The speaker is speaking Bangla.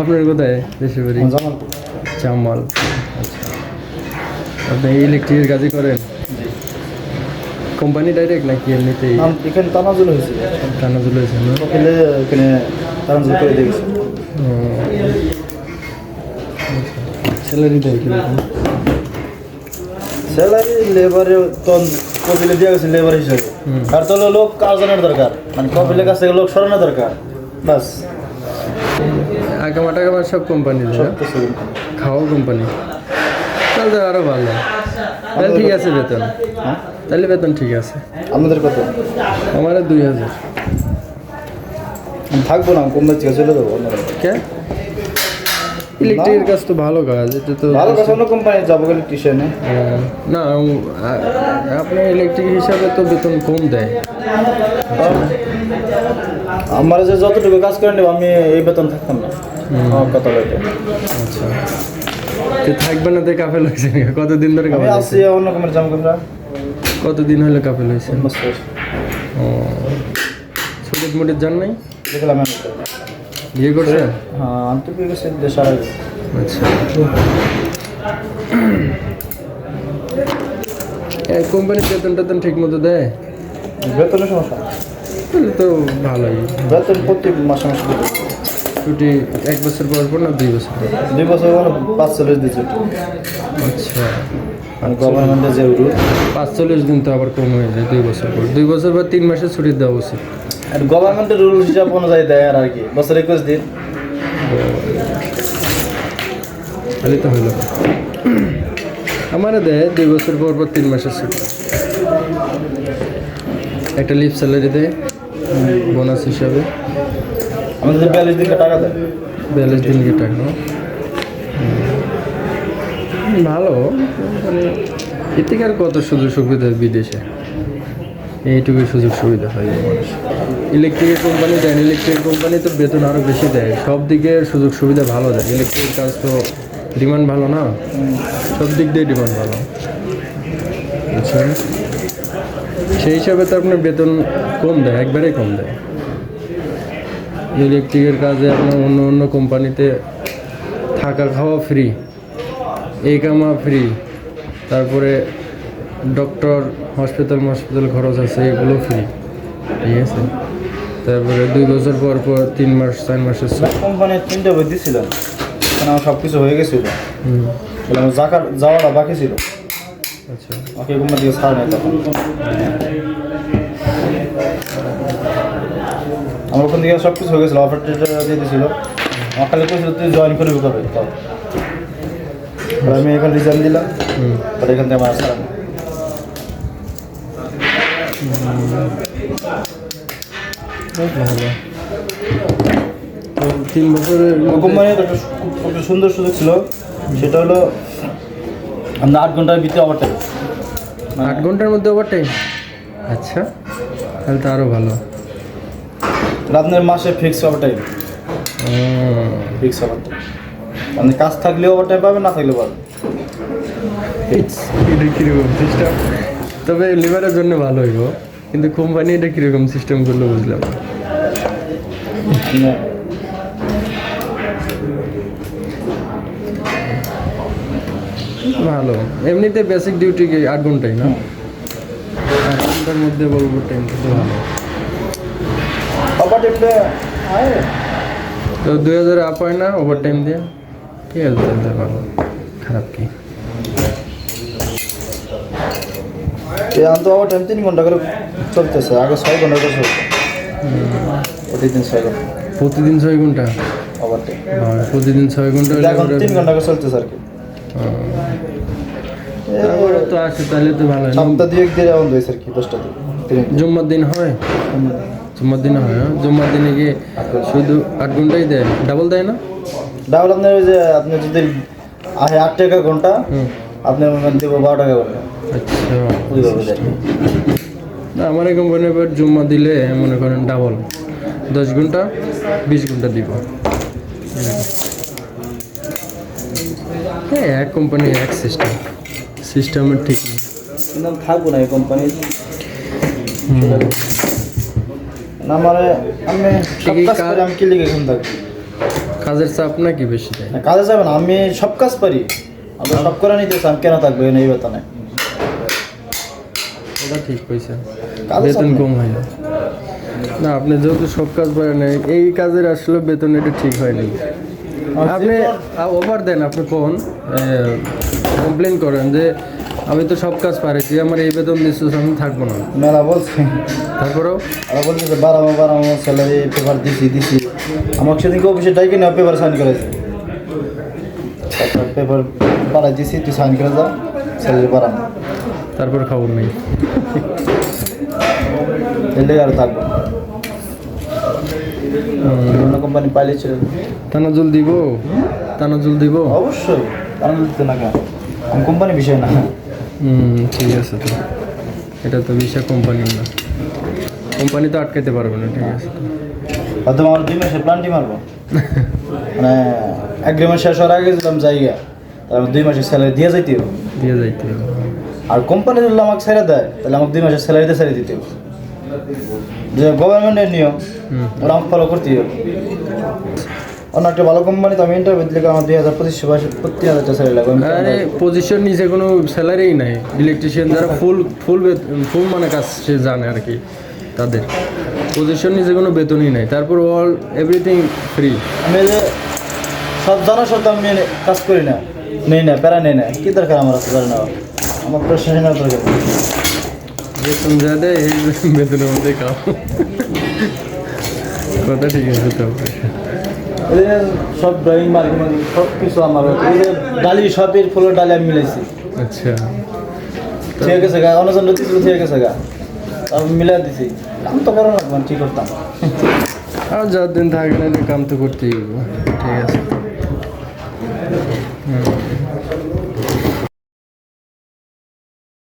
আপনার কোথায়? দেশের বাড়ি? চামাল আচ্ছা। আপনি ইলেকট্রিকের কাজই করেন? কোম্পানি ডাইরেক্ট নাকি এমনিতেই নাম এখানে তানাজুল হয়েছে। না? ওখানে এখানে তানাজুল করে দিয়েছে। স্যালারি দেয় কীরকম স্যালারি লেবারে তো কপিলে দিয়ে গেছে লেবার হিসেবে। আর তো হলো লোক কাজনের দরকার। মানে কপিলের কাছ থেকে লোক সরানো দরকার। বাস। আগামা টাকামা সব কোম্পানি খাওয়া কোম্পানি তাহলে তো আরও ভালো। তাহলে ঠিক আছে বেতন। হ্যাঁ? তাহলে বেতন ঠিক আছে। আমাদের কত? আমার দুই হাজার। থাকব না কোম্পানি চলে যাব? অন্য কে? ইলেকট্রিকের কাজ তো ভালো কাজ এটা তো ভালো কাজ অন্য কোম্পানি যাব আহ, না উ- আ- আপনার ইলেকট্রিক হিসাবে তো বেতন কম দেয়। আমার যে যতটুকু কাজ করে নেব আমি এই বেতন থাকতাম না। আমার কথা বলতে আচ্ছা। থাকবে না তো কাপেল হয়েছে। কতদিন ধরে আসছি হয়েছে? অন্য কোম্পানি জামা কাপড় কতদিন হলো কাপেল হয়েছে? ও ছুটির মুটির যান নাই? দেখলাম বিয়ে করছে? হ্যাঁ আমি তো বিয়ে করছি দেশ আচ্ছা। এই কোম্পানি বেতন টেতন ঠিক মতো দেয়? বেতনের সমস্যা। তাহলে তো ভালোই। বেতন প্রতি মাসে মাসে। ছুটি এক বছর পর পর না দুই বছর পর? দুই বছর পর পাঁচ চল্লিশ দিচ্ছে আচ্ছা। মানে গভর্নমেন্টের যে রুল পাঁচচল্লিশ দিন তো আবার কম হয়ে যায় দুই বছর পর। দুই বছর পর তিন মাসের ছুটি দেওয়া উচিত। আর গভর্নমেন্টের রুল হিসাব অনুযায়ী দেয় আর আর কি বছর একুশ দিন। তাহলে তো হলো। আমারে দেয় দুই বছর পর পর তিন মাসের ছুটি। একটা লিভ স্যালারি দেয় বোনাস হিসাবে। আমাদের বিয়াল্লিশ দিনকে টাকা দেয়। বিয়াল্লিশ দিন কি টাকা ভালো। মানে আর কত সুযোগ সুবিধা বিদেশে? এইটুকুই সুযোগ সুবিধা হয় মানুষ। ইলেকট্রিকের কোম্পানি দেয় ইলেকট্রিক কোম্পানি তো বেতন আরও বেশি দেয়। সব দিকে সুযোগ সুবিধা ভালো দেয়। ইলেকট্রিক কাজ তো ডিমান্ড ভালো না? সব দিক দিয়ে ডিমান্ড ভালো। বুঝছেন সেই হিসাবে তো আপনার বেতন কম দেয়, একবারেই কম দেয়। ইলেকট্রিকের কাজে আপনার অন্য অন্য কোম্পানিতে থাকা খাওয়া ফ্রি এই কামা ফ্রি তারপরে ডক্টর হসপিটাল হসপিটাল খরচ আছে এগুলো ফ্রি ঠিক আছে? তারপরে দুই বছর পর পর তিন মাস চার মাসের। কোম্পানির তিনটে বই দিয়েছিলাম কারণ আমার সব কিছু হয়ে গেছিল? যাওয়াটা বাকি ছিল। আচ্ছা। কোম্পানি ছাড় নেই তখন। আমার ওখান থেকে সব কিছু হয়ে গেছিল অফার দিয়ে দিয়েছিল। আমার খালি তুই জয়েন করবি কবে তাও। আমি এখানে রিজাইন দিলাম। হুম। পরে এখান থেকে আমার নেই। ভালো। তিন বছরের একটা সুন্দর সুযোগ ছিল। সেটা হলো আমরা আট ঘণ্টার ভিতরে ওভার টাইম আট ঘণ্টার মধ্যে ওভার টাইম আচ্ছা। তাহলে তো আরও ভালো। আপনার মাসে fix overtime fix overtime আপনি কাজ থাকলেও ওভার টাইম পাবেন না থাকলেও পাবেন এটা কীরকম সিস্টেম তবে লিভারের জন্য ভালো হইব। কিন্তু কোম্পানি এটা কীরকম সিস্টেম করল বুঝলাম না। ভালো। এমনিতে বেসিক ডিউটি কি আট ঘন্টাই না? আট ঘণ্টার মধ্যে বলব টাইম ভালো। ওভার টাইমটা আয়। তো দুই হাজার আপ হয় না ওভার টাইম দিয়ে। ঠিক আছে তাহলে ভালো খারাপ কি? এই আন্ত ওভার টাইম তিন ঘণ্টা করে চলতেছে আগে ছয় ঘণ্টা করে চলছে প্রতিদিন ছয় ঘণ্টা। প্রতিদিন ছয় ঘণ্টা? ওভার টাইম আর প্রতিদিন ছয় ঘণ্টা এখন তিন ঘণ্টা করে চলতেছে আর কি। তো আসে তাহলে তো ভালো হয়। সপ্তাহ দুয়েক দিয়ে এমন হয়েছে আর কি দশটা দিন। জুম্মার দিন হয়? জুম্মার দিনে হয় হ্যাঁ? জুম্মার দিনে গিয়ে শুধু আট ঘন্টাই দেয়? ডাবল দেয় না? ডাবল আপনার ওই যে আপনি যদি আহে আট টাকা ঘণ্টা আপনি মনে দেবো বারো টাকা ঘণ্টা আচ্ছা। ওইভাবে দেয়। না আমার এই কোম্পানি এবার জুম্মা দিলে মনে করেন ডাবল দশ ঘণ্টা বিশ ঘণ্টা দিব। হ্যাঁ এক কোম্পানি এক সিস্টেম সিস্টেমের ঠিক নেই। থাকব না এই কোম্পানি না মানে আমি সব কাজ কাজ- আমি কি লিখে কাজের চাপ নাকি বেশি দেয় না, কাজে আমি সব কাজ পারি। আমি সব করে নিতে চান কেন থাকবে এই বেতনে। ওটা ঠিক চাপ বেতন কম হয় না। না আপনি যেহেতু সব কাজ পারেন এই কাজের আসলে বেতন এটা ঠিক হয়নি। আপনি ওভার দেন আপনি কোন কমপ্লেন করেন যে আমি তো সব কাজ পারেছি আমার এই বেতন দিচ্ছিস আমি থাকব না। মেলা বলছি। তারপরেও? ওরা বলতেছে বারো বাড়াবো স্যালারি পেপার দিছি দিছি। আমাকে সেদিনকে অফিসে ডাইকে না পেপার সাইন করেছে তারপর পেপার বাড়াই দিছি তুই সাইন করে যা স্যালারি বাড়ানো তারপর খবর নেই। এলে আর থাকব অন্য কোম্পানি পাইলে ছিল তানাজুল দিব? তানাজুল দিব? অবশ্যই। কারণ দিতে না কোম্পানি বিষয় না। হুম ঠিক আছে তো। এটা তো বিশা কোম্পানির না। কোম্পানি তো আটকাতে পারবে না ঠিক আছে তো। আমার দুই মাসের প্ল্যানটি মারবো। মানে এগ্রিমেন্ট শেষ হওয়ার আগে গেছিলাম জায়গা তারপর দুই মাসের স্যালারি দিয়ে যাইতে হবে। দিয়ে যাইতে হবে। আর কোম্পানি যদি আমাকে ছেড়ে দেয় তাহলে আমাকে দুই মাসের স্যালারিতে ছেড়ে দিতে হবে। যে গভর্নমেন্টের নিয়ম ওরা আমাকে ফলো করতেই হবে। অন্য একটা ভালো কোম্পানি তো আমি ইন্টারভিউ দিলে আমার দুই হাজার পঁচিশশো বয়সে প্রতি হাজার স্যালারি লাগবে? আরে পজিশন নিচে কোনো স্যালারিই নাই। ইলেকট্রিশিয়ান যারা ফুল ফুল ফুল মানে কাজ সে জানে আর কি তাদের। পজিশন নিচে কোনো বেতনই নাই। তারপর অল এভরিথিং ফ্রি আমি যে সব জানা সত্ত্বেও আমি কাজ করি না নেই না প্যারা নেই না। কি দরকার আমার আছে করে নেওয়া আমার প্রশ্ন দরকার বেতন যা দেয় এই বেতনের মধ্যে খাও কথা ঠিক আছে তো এই যে সব ড্রয়িং মার্কিং সব কিছু আমার ডালি সবের ফুলের ডালি আমি মিলাইছি। আচ্ছা। ঠিক আছে গা অনজন দিছিল ঠিক আছে গা। আমি মিলা দিছি। কাম তো করো না ঠিক করতাম? আর যতদিন দিন থাকে কাম তো করতেই ঠিক আছে।